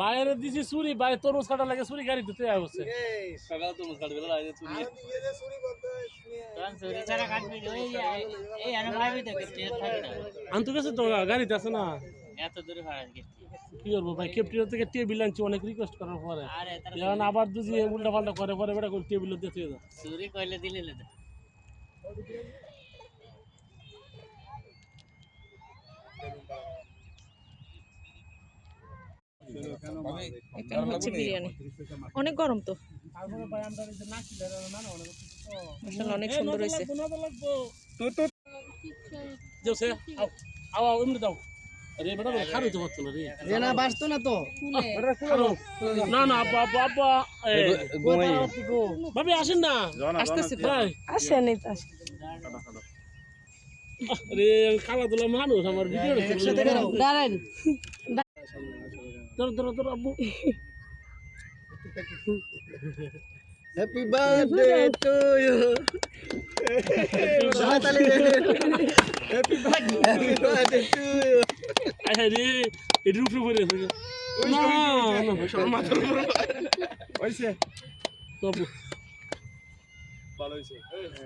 বাইরে দিছি চুরি বাইরে তরমুজ কাটা লাগে চুরি গাড়ি দিতে আসছে সকাল তো মুসকাট বেলা চুরি। চুরি ছাড়া কাটবি না, ওই এই আনো ভাবি তো আনতে গেছে গাড়িতে আছে না? এত দূরে ভাড়া কি করব ভাই কেপটির থেকে টেবিল আনছি অনেক রিকোয়েস্ট করার পরে। এখন আবার দুজি উল্টা পাল্টা করে পরে বেটা করে টেবিল দিয়ে চুরি কইলে দিলে এখানে হচ্ছে বিরিয়ানি। অনেক গরম তো। অনেক সুন্দর হয়েছে। আসেন না। আসেনি খেলাধুলা মানুষ আমার ভিডিও দাঁড়ান। ধরো ধরো ধরো আব্বু হ্যাপি বার্থডে টু ইউ হাতালি হ্যাপি বার্থডে টু ইউ আচ্ছা রে এটির উপরে পড়ে আছে না না হইছে বাবু ভালো হইছে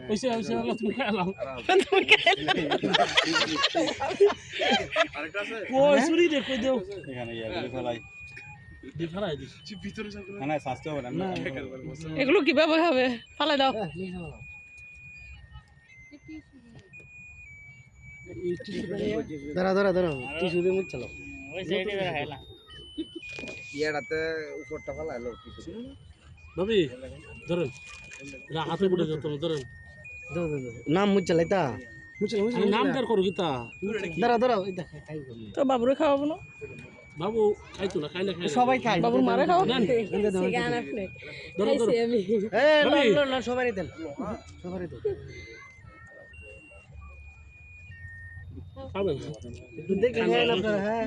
হইছে হইছে আল্লাহ তুমি খেলাম আরেকটা আছে কই চুরি রে কই দেও এখানে ফেলাই দি ফেলাই দিস ভিতরে সব না না স্বাস্থ্য হবে না এগুলো কীভাবে হবে ফালাই দাও ধরা ধরা ধরা টিস্যু দিয়ে মুখ চালো ওই সাইডে বের হেলা ইয়াটাতে উপরটা ফেলাইলো কিছু ভাবি ধরেন হাতে পড়ে যেত না ধরেন। নাম মুখ চালাইতা আমি নাম দার করো গীতা ধরা ধরা তো বাবুরে খাওয়াবো না? বাবু খাইতো না খাইলে খাই সবাই খায়। বাবুর মারে ভাবি। লন লন সবারই দেন। সবারই দেন। খাবেন? একটু দেখে হ্যাঁ।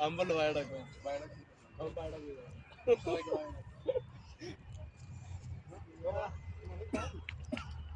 আমরা